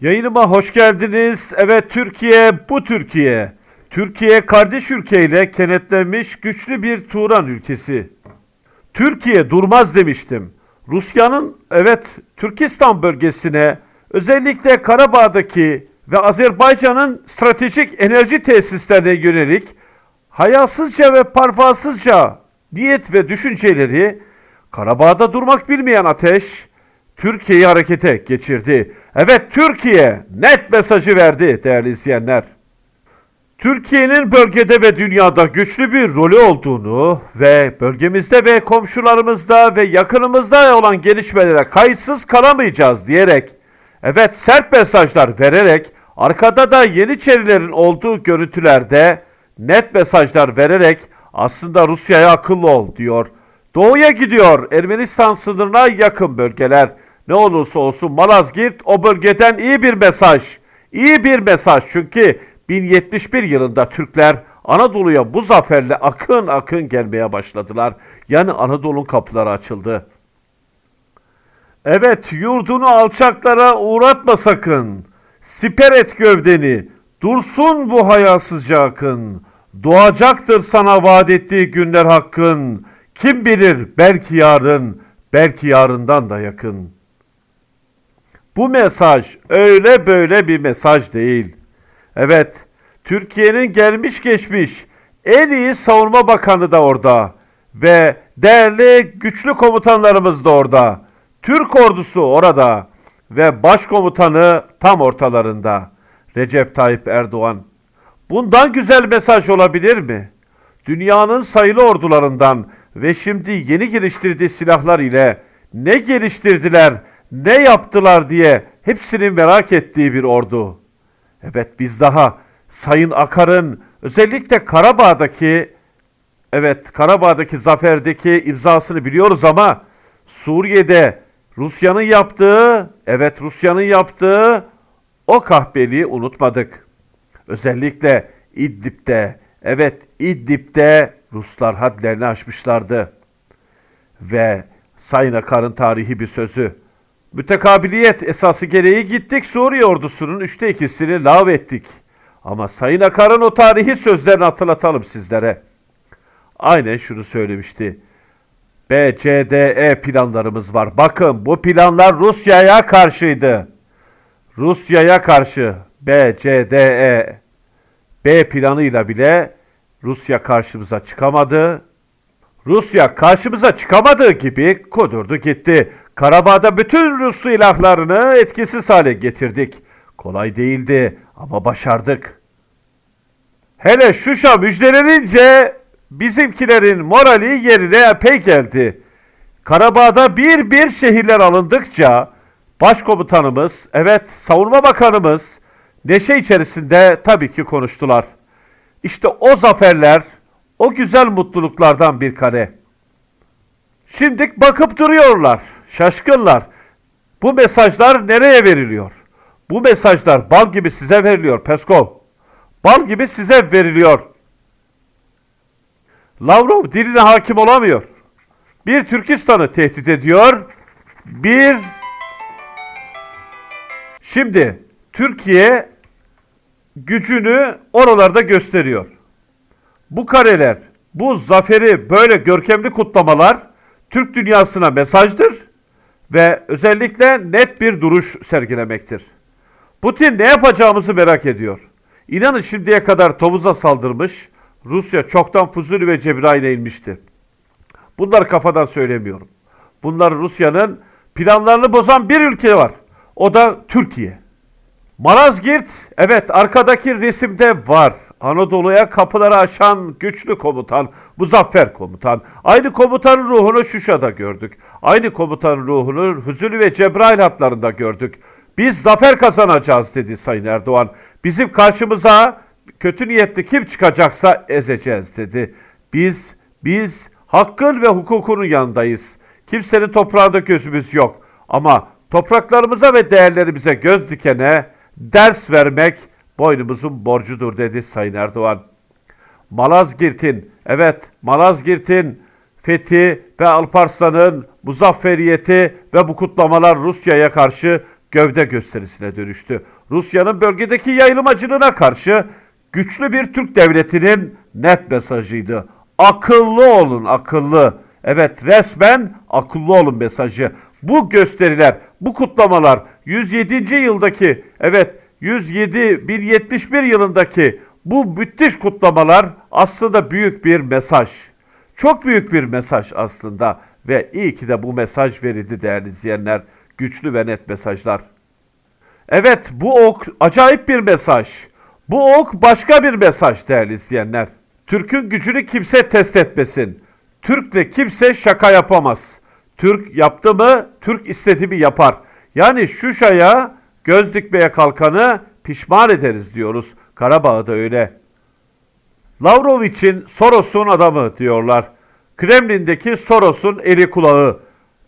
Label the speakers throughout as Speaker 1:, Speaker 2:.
Speaker 1: Yayınıma hoş geldiniz. Evet Türkiye bu Türkiye. Türkiye kardeş ülkeyle kenetlenmiş güçlü bir Turan ülkesi. Türkiye durmaz demiştim. Rusya'nın evet Türkistan bölgesine özellikle Karabağ'daki ve Azerbaycan'ın stratejik enerji tesislerine yönelik hayasızca ve parvasızca niyet ve düşünceleri Karabağ'da durmak bilmeyen ateş Türkiye'yi harekete geçirdi. Evet Türkiye net mesajı verdi değerli izleyenler. Türkiye'nin bölgede ve dünyada güçlü bir rolü olduğunu ve bölgemizde ve komşularımızda ve yakınımızda olan gelişmelere kayıtsız kalamayacağız diyerek, evet sert mesajlar vererek, arkada da Yeniçerilerin olduğu görüntülerde net mesajlar vererek aslında Rusya'ya akıllı ol diyor. Doğuya gidiyor Ermenistan sınırına yakın bölgeler. Ne olursa olsun Malazgirt o bölgeden iyi bir mesaj. İyi bir mesaj çünkü 1071 yılında Türkler Anadolu'ya bu zaferle akın akın gelmeye başladılar. Yani Anadolu'nun kapıları açıldı. Evet yurdunu alçaklara uğratma sakın. Siper et gövdeni. Dursun bu hayasızca akın. Doğacaktır sana vaat ettiği günler hakkın. Kim bilir belki yarın, belki yarından da yakın. Bu mesaj öyle böyle bir mesaj değil. Evet, Türkiye'nin gelmiş geçmiş en iyi savunma bakanı da orada ve değerli güçlü komutanlarımız da orada. Türk ordusu orada ve başkomutanı tam ortalarında. Recep Tayyip Erdoğan. Bundan güzel mesaj olabilir mi? Dünyanın sayılı ordularından ve şimdi yeni geliştirdiği silahlar ile ne geliştirdiler, ne yaptılar diye hepsinin merak ettiği bir ordu. Evet biz daha Sayın Akar'ın özellikle Karabağ'daki evet Karabağ'daki zaferdeki imzasını biliyoruz ama Suriye'de Rusya'nın yaptığı evet Rusya'nın yaptığı o kahpeliği unutmadık. Özellikle İdlib'de evet İdlib'de Ruslar hadlerini aşmışlardı. Ve Sayın Akar'ın tarihi bir sözü. Mütekabiliyet esası gereği gittik Suriye ordusunun üçte ikisini lav ettik. Ama Sayın Akar'ın o tarihi sözlerini hatırlatalım sizlere. Aynen şunu söylemişti. BCDE planlarımız var. Bakın bu planlar Rusya'ya karşıydı. Rusya'ya karşı BCDE B planıyla bile Rusya karşımıza çıkamadı. Rusya karşımıza çıkamadığı gibi kudurdu gitti. Karabağ'da bütün Rus silahlarını etkisiz hale getirdik. Kolay değildi ama başardık. Hele Şuşa müjdelenince bizimkilerin morali yerine epey geldi. Karabağ'da bir bir şehirler alındıkça başkomutanımız, evet savunma bakanımız neşe içerisinde tabii ki konuştular. İşte o zaferler, o güzel mutluluklardan bir kare. Şimdi bakıp duruyorlar, şaşkınlar. Bu mesajlar nereye veriliyor? Bu mesajlar bal gibi size veriliyor Peskov. Bal gibi size veriliyor. Lavrov diline hakim olamıyor. Bir Türkistan'ı tehdit ediyor. Bir Şimdi Türkiye gücünü oralarda gösteriyor. Bu kareler, bu zaferi böyle görkemli kutlamalar Türk dünyasına mesajdır ve özellikle net bir duruş sergilemektir. Putin ne yapacağımızı merak ediyor. İnanın şimdiye kadar Tovuz'a saldırmış, Rusya çoktan Fuzuli ve Cebrail'e inmişti. Bunları kafadan söylemiyorum. Bunlar Rusya'nın planlarını bozan bir ülke var. O da Türkiye. Malazgirt, evet arkadaki resimde var. Anadolu'ya kapıları açan güçlü komutan, muzaffer komutan. Aynı komutanın ruhunu Şuşa'da gördük. Aynı komutanın ruhunu Huzuli ve Cebrail hatlarında gördük. Biz zafer kazanacağız dedi Sayın Erdoğan. Bizim karşımıza kötü niyetli kim çıkacaksa ezeceğiz dedi. Biz, biz hakkın ve hukukunun yanındayız. Kimsenin toprağında gözümüz yok. Ama topraklarımıza ve değerlerimize göz dikene ders vermek boynumuzun borcudur dedi Sayın Erdoğan. Malazgirt'in, evet Malazgirt'in fethi ve Alparslan'ın muzafferiyeti ve bu kutlamalar Rusya'ya karşı gövde gösterisine dönüştü. Rusya'nın bölgedeki yayılmacılığına karşı güçlü bir Türk devletinin net mesajıydı. Akıllı olun, akıllı. Evet, resmen akıllı olun mesajı. Bu gösteriler, bu kutlamalar 107. yıldaki, evet 107 1071 yılındaki bu müthiş kutlamalar aslında büyük bir mesaj. Çok büyük bir mesaj aslında ve iyi ki de bu mesaj verildi değerli izleyenler. Güçlü ve net mesajlar. Evet bu ok acayip bir mesaj. Bu ok başka bir mesaj değerli izleyenler. Türk'ün gücünü kimse test etmesin. Türk'le kimse şaka yapamaz. Türk yaptı mı, Türk istediği mi yapar. Yani Şuşa'ya göz dikmeye kalkanı pişman ederiz diyoruz. Karabağ'da öyle. Lavrov için Soros'un adamı diyorlar. Kremlin'deki Soros'un eli kulağı.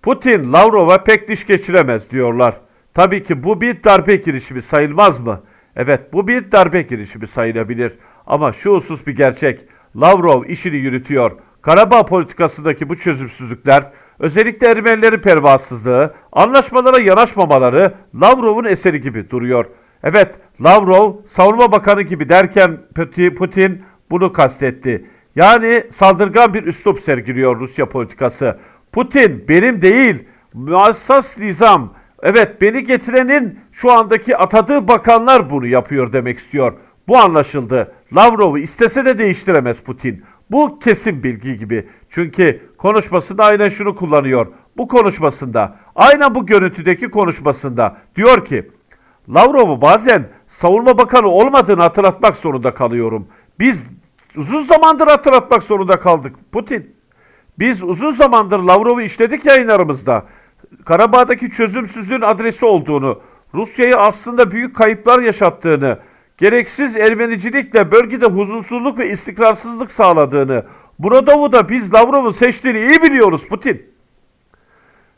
Speaker 1: Putin Lavrov'a pek diş geçiremez diyorlar. Tabii ki bu bir darbe girişimi sayılmaz mı? Evet bu bir darbe girişimi sayılabilir. Ama şu husus bir gerçek. Lavrov işini yürütüyor. Karabağ politikasındaki bu çözümsüzlükler, özellikle Ermenilerin pervasızlığı, anlaşmalara yanaşmamaları Lavrov'un eseri gibi duruyor. Evet, Lavrov savunma bakanı gibi derken Putin- bunu kastetti. Yani saldırgan bir üslup sergiliyor Rusya politikası. Putin benim değil, muassas nizam, evet beni getirenin şu andaki atadığı bakanlar bunu yapıyor demek istiyor. Bu anlaşıldı. Lavrov'u istese de değiştiremez Putin. Bu kesin bilgi gibi. Çünkü konuşmasında aynen şunu kullanıyor. Bu konuşmasında, aynen bu görüntüdeki konuşmasında diyor ki Lavrov'u bazen savunma bakanı olmadığını hatırlatmak zorunda kalıyorum. Biz uzun zamandır hatırlatmak zorunda kaldık Putin. Biz uzun zamandır Lavrov'u işledik yayınlarımızda. Karabağ'daki çözümsüzlüğün adresi olduğunu, Rusya'yı aslında büyük kayıplar yaşattığını, gereksiz Ermenicilikle bölgede huzursuzluk ve istikrarsızlık sağladığını, Muradov'u da biz Lavrov'u seçtiğini iyi biliyoruz Putin.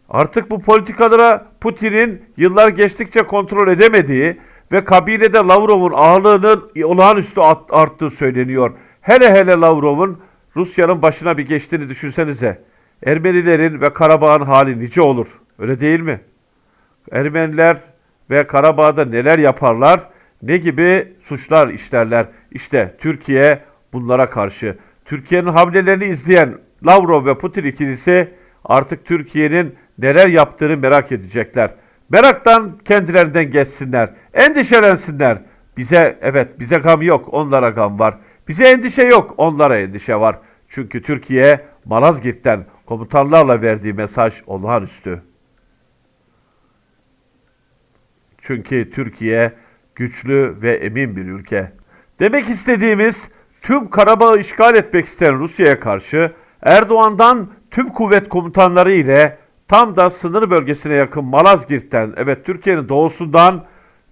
Speaker 1: Artık bu politikalara Putin'in yıllar geçtikçe kontrol edemediği ve kabinede Lavrov'un ağırlığının olağanüstü art- arttığı söyleniyor. Hele hele Lavrov'un Rusya'nın başına bir geçtiğini düşünsenize. Ermenilerin ve Karabağ'ın hali nice olur. Öyle değil mi? Ermeniler ve Karabağ'da neler yaparlar, ne gibi suçlar işlerler. İşte Türkiye bunlara karşı. Türkiye'nin hamlelerini izleyen Lavrov ve Putin ikilisi artık Türkiye'nin neler yaptığını merak edecekler. Meraktan kendilerinden geçsinler. Endişelensinler. Bize evet bize gam yok, onlara gam var. Bize endişe yok, onlara endişe var. Çünkü Türkiye Malazgirt'ten komutanlarla verdiği mesaj olağanüstü. Çünkü Türkiye güçlü ve emin bir ülke. Demek istediğimiz tüm Karabağ'ı işgal etmek isteyen Rusya'ya karşı Erdoğan'dan tüm kuvvet komutanları ile tam da sınır bölgesine yakın Malazgirt'ten evet Türkiye'nin doğusundan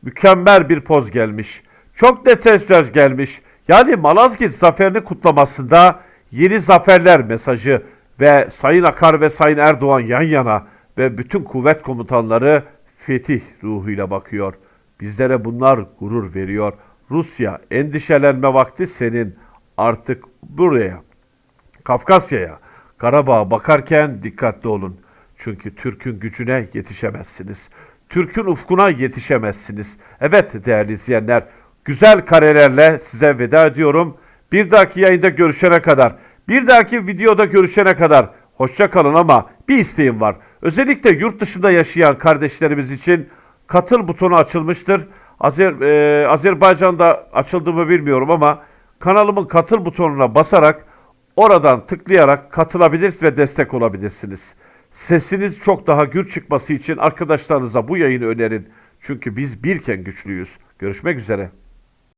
Speaker 1: mükemmel bir poz gelmiş. Çok net mesaj gelmiş. Yani Malazgirt zaferini kutlamasında yeni zaferler mesajı ve Sayın Akar ve Sayın Erdoğan yan yana ve bütün kuvvet komutanları fetih ruhuyla bakıyor. Bizlere bunlar gurur veriyor. Rusya endişelenme vakti senin artık buraya, Kafkasya'ya, Karabağ'a bakarken dikkatli olun. Çünkü Türk'ün gücüne yetişemezsiniz. Türk'ün ufkuna yetişemezsiniz. Evet değerli izleyenler, güzel karelerle size veda ediyorum. Bir dahaki yayında görüşene kadar, bir dahaki videoda görüşene kadar hoşça kalın ama bir isteğim var. Özellikle yurt dışında yaşayan kardeşlerimiz için katıl butonu açılmıştır. Azer, e, Azerbaycan'da açıldı mı bilmiyorum ama kanalımın katıl butonuna basarak oradan tıklayarak katılabilir ve destek olabilirsiniz. Sesiniz çok daha gür çıkması için arkadaşlarınıza bu yayını önerin. Çünkü biz birken güçlüyüz. Görüşmek üzere.